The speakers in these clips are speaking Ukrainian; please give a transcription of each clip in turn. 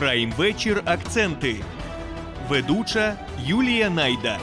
Прайм вечір акценти. Ведуча Юлія Найда.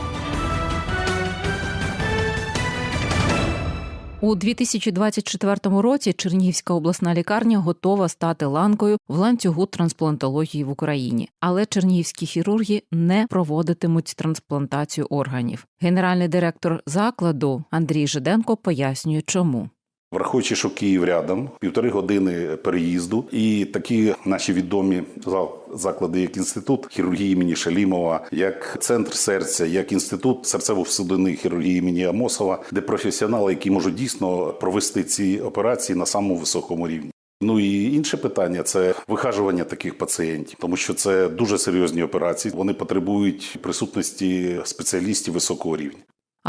У 2024 році Чернігівська обласна лікарня готова стати ланкою в ланцюгу трансплантології в Україні, але чернігівські хірурги не проводитимуть трансплантацію органів. Генеральний директор закладу Андрій Жиденко пояснює, чому. Враховуючи, що Київ рядом, півтори години переїзду, і такі наші відомі за- заклади, як інститут хірургії імені Шалімова, як центр серця, як інститут серцево-судинної хірургії імені Амосова, де професіонали, які можуть дійсно провести ці операції на самому високому рівні. Ну і інше питання це вихажування таких пацієнтів, тому що це дуже серйозні операції. Вони потребують присутності спеціалістів високого рівня.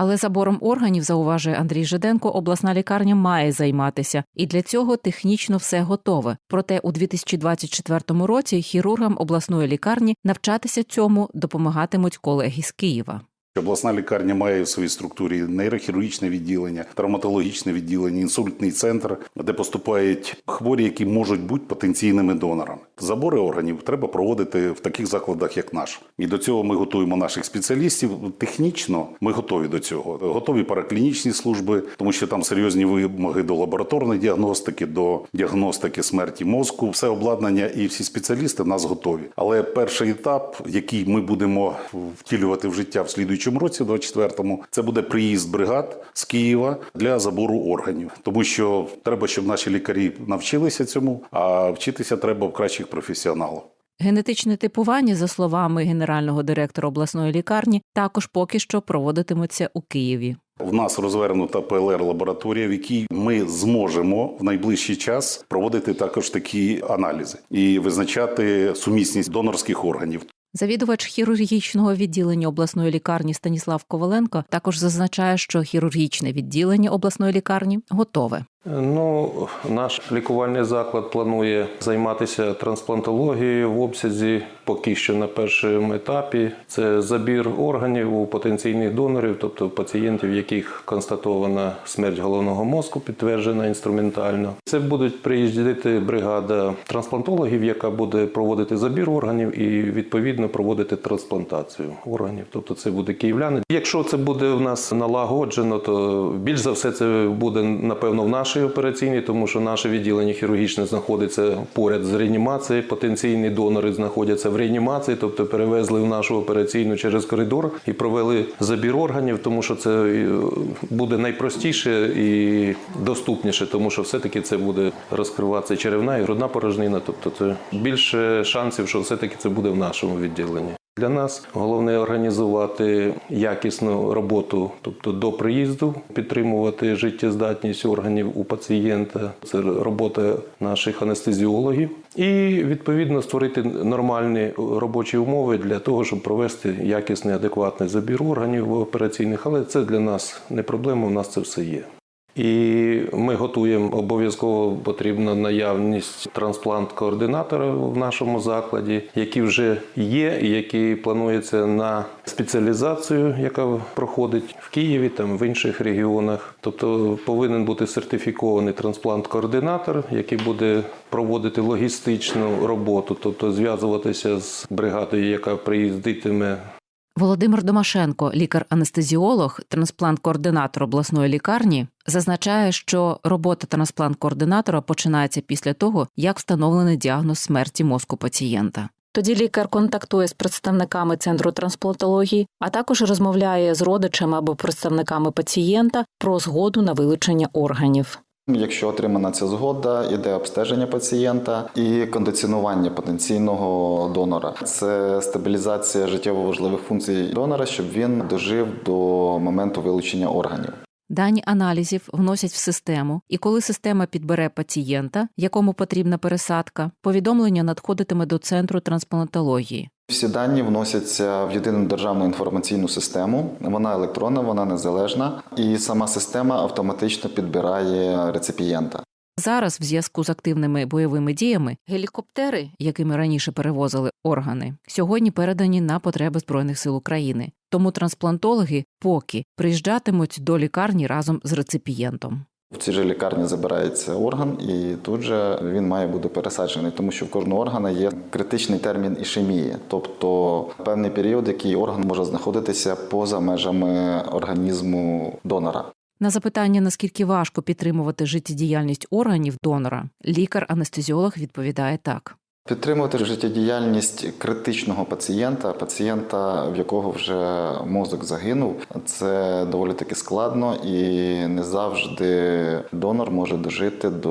Але забором органів, зауважує Андрій Жиденко, обласна лікарня має займатися, і для цього технічно все готове. Проте у 2024 році хірургам обласної лікарні навчатися цьому допомагатимуть колеги з Києва. Обласна лікарня має в своїй структурі нейрохірургічне відділення, травматологічне відділення, інсультний центр, де поступають хворі, які можуть бути потенційними донорами. Забори органів треба проводити в таких закладах, як наш. І до цього ми готуємо наших спеціалістів. Технічно ми готові до цього. Готові параклінічні служби, тому що там серйозні вимоги до лабораторної діагностики, до діагностики смерті мозку. Все обладнання і всі спеціалісти в нас готові. Але перший етап, який ми будемо втілювати в життя в слідуючому році, 24-му, це буде приїзд бригад з Києва для забору органів, тому що треба, щоб наші лікарі навчилися цьому, а вчитися треба в кращих професіоналів. Генетичне типування, за словами генерального директора обласної лікарні, також поки що проводитиметься у Києві. В нас розвернута ПЛР-лабораторія, в якій ми зможемо в найближчий час проводити також такі аналізи і визначати сумісність донорських органів. Завідувач хірургічного відділення обласної лікарні Станіслав Коваленко також зазначає, що хірургічне відділення обласної лікарні готове. Ну, наш лікувальний заклад планує займатися трансплантологією в обсязі поки що на першому етапі. Це забір органів у потенційних донорів, тобто пацієнтів, яких констатована смерть головного мозку, підтверджена інструментально. Це будуть приїздити бригада трансплантологів, яка буде проводити забір органів і відповідно проводити трансплантацію органів. Тобто це буде київляни. Якщо це буде в нас налагоджено, то більш за все це буде напевно в нашій операційній, тому що наше відділення хірургічне знаходиться поряд з реанімацією. Потенційні донори знаходяться в реанімації, тобто перевезли в нашу операційну через коридор і провели забір органів, тому що це е, буде найпростіше і доступніше, тому що все-таки це буде розкриватися черевна і грудна порожнина. Тобто це більше шансів, що все-таки це буде в нашому відділенні. Для нас головне організувати якісну роботу, тобто до приїзду, підтримувати життєздатність органів у пацієнта. Це робота наших анестезіологів, і відповідно створити нормальні робочі умови для того, щоб провести якісний адекватний забір органів операційних. Але це для нас не проблема. У нас це все є. І ми готуємо обов'язково потрібна наявність трансплант-координатора в нашому закладі, які вже є, і які планується на спеціалізацію, яка проходить в Києві, там в інших регіонах. Тобто повинен бути сертифікований трансплант-координатор, який буде проводити логістичну роботу, тобто зв'язуватися з бригадою, яка приїздитиме Володимир Домашенко, лікар-анестезіолог, трансплант-координатор обласної лікарні, зазначає, що робота трансплант-координатора починається після того, як встановлений діагноз смерті мозку пацієнта. Тоді лікар контактує з представниками центру трансплантології, а також розмовляє з родичами або представниками пацієнта про згоду на вилучення органів. Якщо отримана ця згода, іде обстеження пацієнта і кондиціонування потенційного донора. Це стабілізація життєво важливих функцій донора, щоб він дожив до моменту вилучення органів. Дані аналізів вносять в систему, і коли система підбере пацієнта, якому потрібна пересадка, повідомлення надходитиме до центру трансплантології. Всі дані вносяться в єдину державну інформаційну систему. Вона електронна, вона незалежна, і сама система автоматично підбирає реципієнта. Зараз, в зв'язку з активними бойовими діями, гелікоптери, якими раніше перевозили органи, сьогодні передані на потреби збройних сил України. Тому трансплантологи поки приїжджатимуть до лікарні разом з реципієнтом. В цій же лікарні забирається орган, і тут же він має бути пересаджений, тому що в кожного органа є критичний термін ішемії, тобто певний період, який орган може знаходитися поза межами організму донора. На запитання, наскільки важко підтримувати життєдіяльність органів донора, лікар-анестезіолог відповідає так. Підтримувати життєдіяльність критичного пацієнта, пацієнта, в якого вже мозок загинув, це доволі таки складно і не завжди донор може дожити до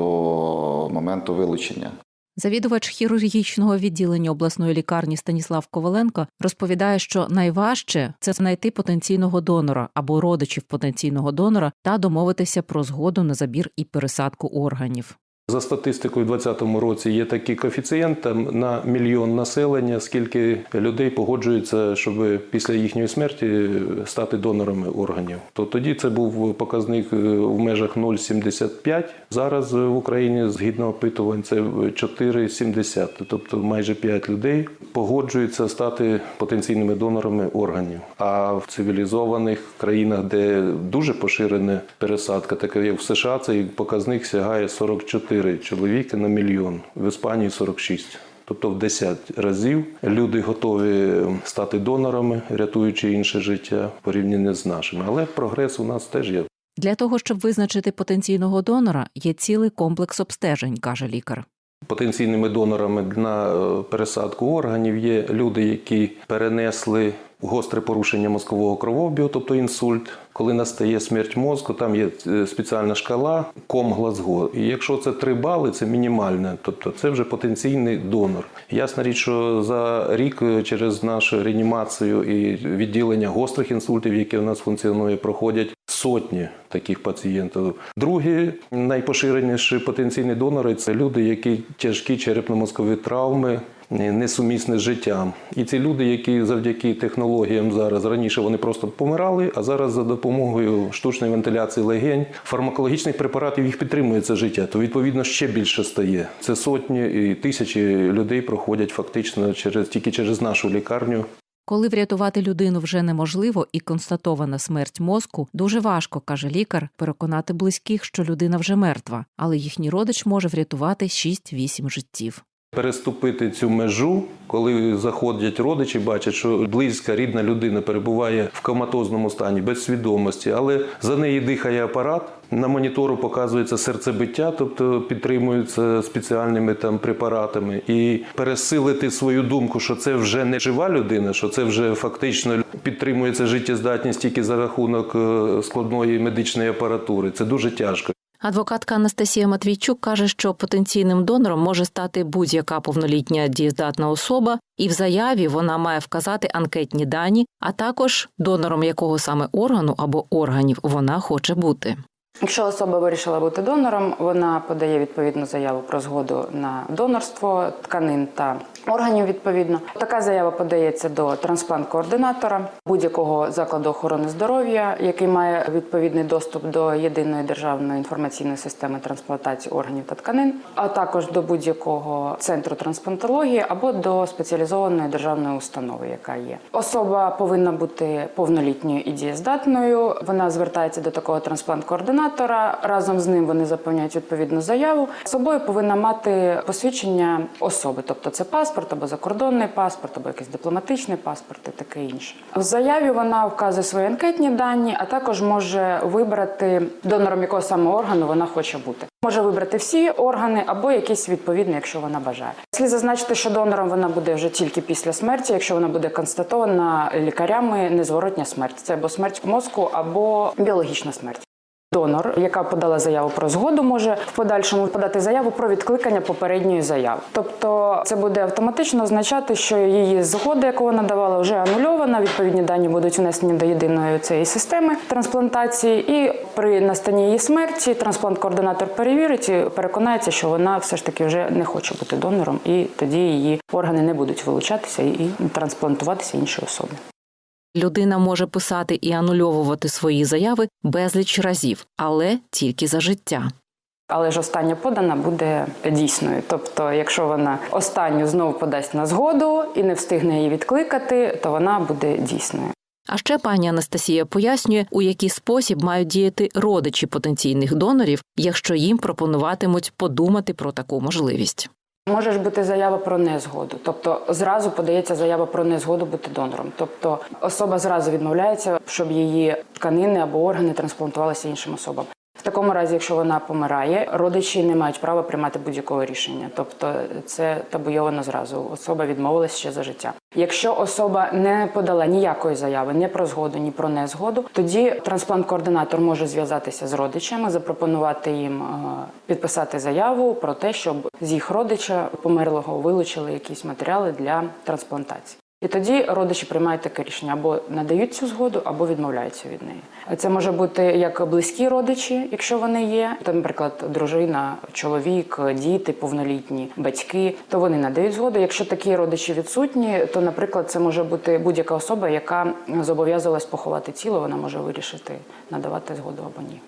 моменту вилучення. Завідувач хірургічного відділення обласної лікарні Станіслав Коваленко розповідає, що найважче це знайти потенційного донора або родичів потенційного донора та домовитися про згоду на забір і пересадку органів. За статистикою, у 2020 році є такий коефіцієнт там, на мільйон населення, скільки людей погоджується, щоб після їхньої смерті стати донорами органів. То тоді це був показник е, в межах 0,75. Зараз в Україні згідно опитувань це 4,70. Тобто майже 5 людей погоджуються стати потенційними донорами органів. А в цивілізованих країнах, де дуже поширена пересадка, таке як в США, цей показник сягає 44 чоловіки на мільйон, в Іспанії 46. Тобто в 10 разів люди готові стати донорами, рятуючи інше життя порівняно з нашими. Але прогрес у нас теж є. Для того, щоб визначити потенційного донора, є цілий комплекс обстежень, каже лікар. Потенційними донорами на е, пересадку органів є люди, які перенесли гостре порушення мозкового кровообігу, тобто інсульт. Коли настає смерть мозку, там є е, спеціальна шкала ком Глазго. І якщо це 3 бали, це мінімальне, тобто це вже потенційний донор. Ясна річ, що за рік е, через нашу реанімацію і відділення гострих інсультів, які у нас функціонує, проходять сотні таких пацієнтів. Другі найпоширеніші потенційні донори це люди, які тяжкі черепно-мозкові травми. Несумісне з життям, і ці люди, які завдяки технологіям зараз раніше вони просто помирали, а зараз за допомогою штучної вентиляції легень, фармакологічних препаратів їх підтримує це життя, то відповідно ще більше стає. Це сотні і тисячі людей проходять фактично через тільки через нашу лікарню Коли врятувати людину вже неможливо і констатована смерть мозку, дуже важко, каже лікар, переконати близьких, що людина вже мертва, але їхній родич може врятувати 6-8 життів. Переступити цю межу, коли заходять родичі, бачать, що близька рідна людина перебуває в коматозному стані, без свідомості, але за неї дихає апарат. На монітору показується серцебиття, тобто підтримується спеціальними там препаратами, і пересилити свою думку, що це вже не жива людина, що це вже фактично підтримується життєздатність тільки за рахунок е, складної медичної апаратури. Це дуже тяжко. Адвокатка Анастасія Матвійчук каже, що потенційним донором може стати будь-яка повнолітня дієздатна особа, і в заяві вона має вказати анкетні дані, а також донором якого саме органу або органів вона хоче бути. Якщо особа вирішила бути донором, вона подає відповідну заяву про згоду на донорство тканин та органів. Відповідно, така заява подається до трансплант-координатора будь-якого закладу охорони здоров'я, який має відповідний доступ до єдиної державної інформаційної системи трансплантації органів та тканин, а також до будь-якого центру трансплантології або до спеціалізованої державної установи, яка є. Особа повинна бути повнолітньою і дієздатною. Вона звертається до такого трансплант-координатора. Разом з ним вони заповняють відповідну заяву. З собою повинна мати посвідчення особи, тобто це паспорт або закордонний паспорт, або якийсь дипломатичний паспорт і таке інше. В заяві вона вказує свої анкетні дані, а також може вибрати донором якого саме органу вона хоче бути. Може вибрати всі органи або якісь відповідні, якщо вона бажає. Слід зазначити, що донором вона буде вже тільки після смерті, якщо вона буде констатована лікарями незворотня смерть. Це або смерть мозку, або біологічна смерть. Донор, яка подала заяву про згоду, може в подальшому подати заяву про відкликання попередньої заяви. Тобто це буде автоматично означати, що її згода, яку вона давала, вже анульована. Відповідні дані будуть внесені до єдиної цієї системи трансплантації, і при настанні її смерті трансплант-координатор перевірить і переконається, що вона все ж таки вже не хоче бути донором, і тоді її органи не будуть вилучатися і трансплантуватися іншій особі. Людина може писати і анульовувати свої заяви безліч разів, але тільки за життя. Але ж остання подана буде дійсною. Тобто, якщо вона останню знову подасть на згоду і не встигне її відкликати, то вона буде дійсною. А ще пані Анастасія пояснює, у який спосіб мають діяти родичі потенційних донорів, якщо їм пропонуватимуть подумати про таку можливість. Може ж бути заява про незгоду, тобто зразу подається заява про незгоду бути донором. Тобто особа зразу відмовляється, щоб її тканини або органи трансплантувалися іншим особам. В такому разі, якщо вона помирає, родичі не мають права приймати будь-якого рішення. Тобто це табуйовано зразу. Особа відмовилась ще за життя. Якщо особа не подала ніякої заяви, ні про згоду, ні про незгоду, тоді трансплант-координатор може зв'язатися з родичами, запропонувати їм е, підписати заяву про те, щоб з їх родича померлого вилучили якісь матеріали для трансплантації. І тоді родичі приймають таке рішення або надають цю згоду, або відмовляються від неї. Це може бути як близькі родичі, якщо вони є, там, наприклад, дружина, чоловік, діти, повнолітні, батьки, то вони надають згоду. Якщо такі родичі відсутні, то, наприклад, це може бути будь-яка особа, яка зобов'язалась поховати тіло, вона може вирішити надавати згоду або ні.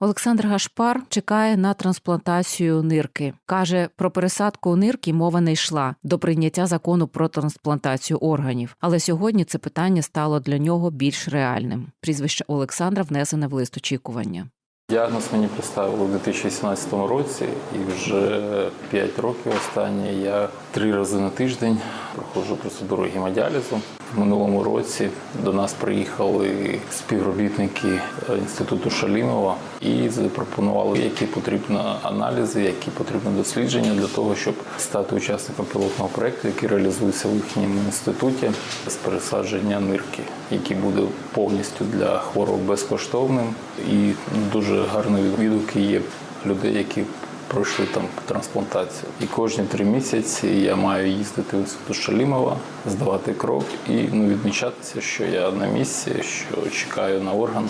Олександр Гашпар чекає на трансплантацію нирки. Каже, про пересадку нирки мова не йшла до прийняття закону про трансплантацію органів. Але сьогодні це питання стало для нього більш реальним. Прізвище Олександра внесене в лист очікування. Діагноз мені поставили у 2018 році, і вже 5 років останні я три рази на тиждень проходжу процедуру гемодіалізу. В минулому році до нас приїхали співробітники інституту Шалімова і запропонували, які потрібні аналізи, які потрібні дослідження для того, щоб стати учасником пілотного проекту, який реалізується в їхньому інституті з пересадження нирки, який буде повністю для хворого безкоштовним і дуже гарні відгуки є людей, які пройшли там трансплантацію. І кожні три місяці я маю їздити в інститут Шалімова, здавати кров і ну, відмічатися, що я на місці, що чекаю на орган.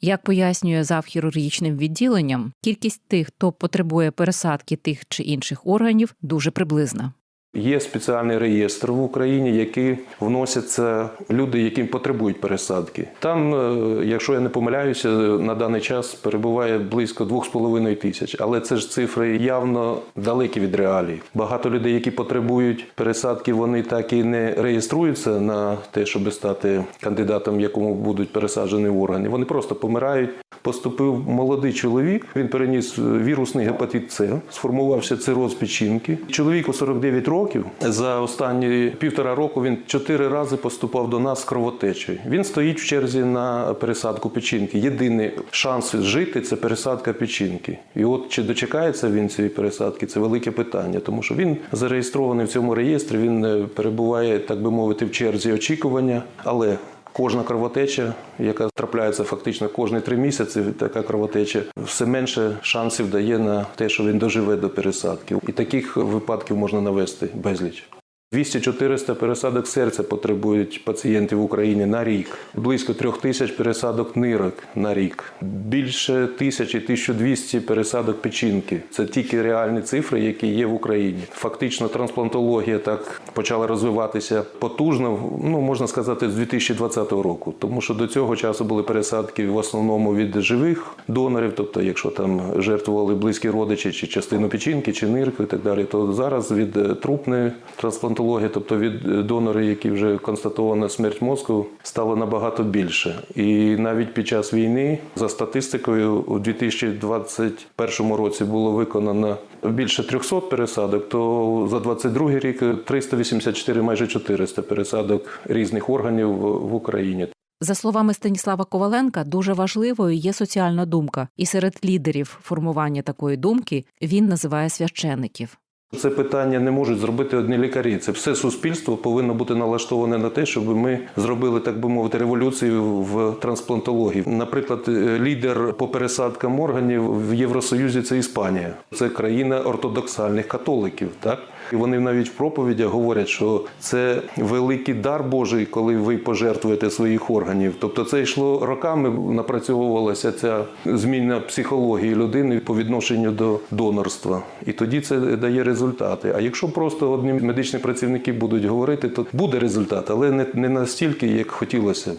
Як пояснює завхірургічним відділенням, кількість тих, хто потребує пересадки тих чи інших органів, дуже приблизна. Є спеціальний реєстр в Україні, який вносяться люди, які потребують пересадки. Там, е, якщо я не помиляюся, на даний час перебуває близько 2,5 тисяч. Але це ж цифри явно далекі від реалій. Багато людей, які потребують пересадки, вони так і не реєструються на те, щоб стати кандидатом, якому будуть пересаджені органи. Вони просто помирають. Поступив молодий чоловік. Він переніс вірусний гепатит С, сформувався цироз печінки. Чоловіку 49 років. За останні півтора року він чотири рази поступав до нас з кровотечею. Він стоїть в черзі на пересадку печінки. Єдиний шанс жити це пересадка печінки. І от чи дочекається він цієї пересадки, це велике питання, тому що він зареєстрований в цьому реєстрі. Він е, перебуває, так би мовити, в черзі очікування, але. Кожна кровотеча, яка трапляється фактично кожні три місяці, така кровотеча все менше шансів дає на те, що він доживе до пересадки. І таких випадків можна навести безліч. 200-400 пересадок серця потребують пацієнти в Україні на рік. Близько трьох тисяч пересадок нирок на рік. Більше тисячі 1200 пересадок печінки. Це тільки реальні цифри, які є в Україні. Фактично, трансплантологія так почала розвиватися потужно. Ну можна сказати, з 2020 року, тому що до цього часу були пересадки в основному від живих донорів, тобто, якщо там жертвували близькі родичі, чи частину печінки, чи нирку і так далі, то зараз від е, трупної трансплантології, тобто від донорів, які вже констатована смерть мозку, стало набагато більше. І навіть під час війни, за статистикою, у 2021 році було виконано більше 300 пересадок, то за 22 рік 384, майже 400 пересадок різних органів в Україні. За словами Станіслава Коваленка, дуже важливою є соціальна думка, і серед лідерів формування такої думки він називає священиків. Це питання не можуть зробити одні лікарі. Це все суспільство повинно бути налаштоване на те, щоб ми зробили, так би мовити, революцію в трансплантології. Наприклад, лідер по пересадкам органів в Євросоюзі це Іспанія. Це країна ортодоксальних католиків. Так і вони навіть в проповідях говорять, що це великий дар Божий, коли ви пожертвуєте своїх органів. Тобто, це йшло роками, напрацьовувалася ця зміна психології людини по відношенню до донорства, і тоді це дає результати. А якщо просто одні медичні працівники будуть говорити, то буде результат, але не, настільки, як хотілося.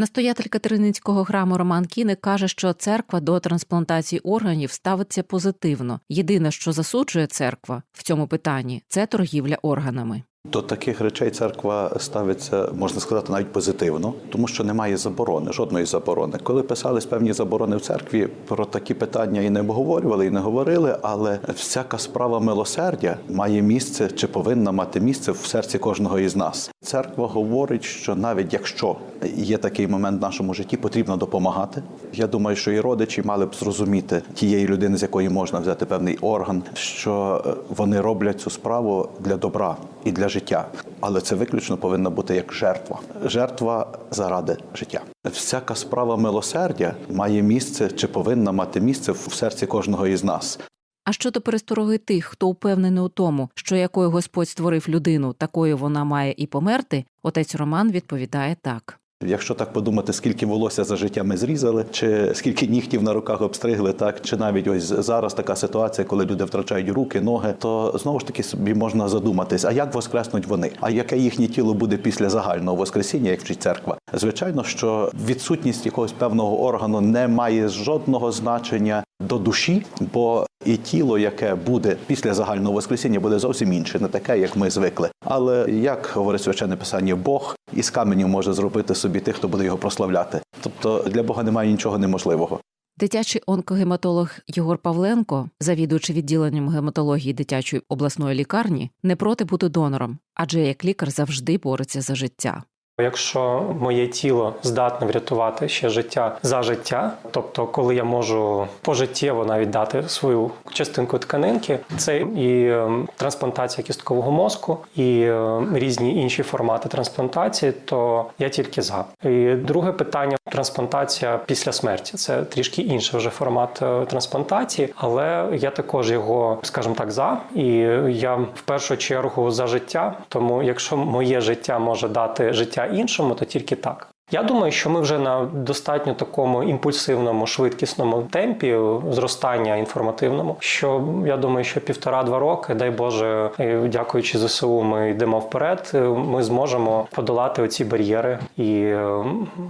Настоятель Катериницького храму Роман Кіник каже, що церква до трансплантації органів ставиться позитивно. Єдине, що засуджує церква в цьому питанні, це торгівля органами. До таких речей церква ставиться, можна сказати, навіть позитивно, тому що немає заборони, жодної заборони. Коли писались певні заборони в церкві, про такі питання і не обговорювали, і не говорили, але всяка справа милосердя має місце чи повинна мати місце в серці кожного із нас. Церква говорить, що навіть якщо є такий момент в нашому житті, потрібно допомагати. Я думаю, що і родичі мали б зрозуміти тієї людини, з якої можна взяти певний орган, що вони роблять цю справу для добра і для життя. Але це виключно повинна бути як жертва. Жертва заради життя. Всяка справа милосердя має місце чи повинна мати місце в серці кожного із нас. А щодо перестороги тих, хто упевнений у тому, що якою Господь створив людину, такою вона має і померти, отець Роман відповідає так. Якщо так подумати, скільки волосся за життя ми зрізали, чи скільки нігтів на руках обстригли, так чи навіть ось зараз така ситуація, коли люди втрачають руки, ноги, то знову ж таки собі можна задуматись, а як воскреснуть вони? А яке їхнє тіло буде після загального воскресіння, як вчить церква? Звичайно, що відсутність якогось певного органу не має жодного значення до душі, бо і тіло, яке буде після загального воскресіння, буде зовсім інше, не таке, як ми звикли. Але як говорить священне писання, Бог із каменів може зробити собі тих, хто буде його прославляти. Тобто для Бога немає нічого неможливого. Дитячий онкогематолог Єгор Павленко, завідуючи відділенням гематології дитячої обласної лікарні, не проти бути донором, адже як лікар завжди бореться за життя. Якщо моє тіло здатне врятувати ще життя за життя, тобто коли я можу пожиттєво навіть дати свою частинку тканинки, це і е, трансплантація кісткового мозку, і е, різні інші формати трансплантації, то я тільки за. І друге питання трансплантація після смерті. Це трішки інший вже формат е, трансплантації, але я також його, скажімо так, за. І я в першу чергу за життя. Тому якщо моє життя може дати життя іншому, то тільки так. Я думаю, що ми вже на достатньо такому імпульсивному, швидкісному темпі зростання інформативному. Що я думаю, що півтора-два роки, дай Боже, дякуючи ЗСУ, ми йдемо вперед. Ми зможемо подолати оці бар'єри, і е,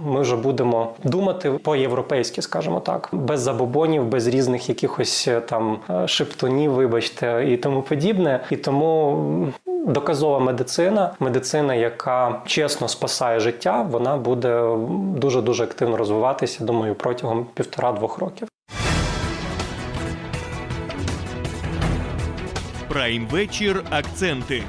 ми вже будемо думати по-європейськи, скажімо так, без забобонів, без різних якихось е, там е, шептунів, вибачте, і тому подібне. І тому доказова медицина, медицина, яка чесно спасає життя, вона буде дуже дуже активно розвиватися. Думаю, протягом півтора-двох років. Прайм вечір. Акценти.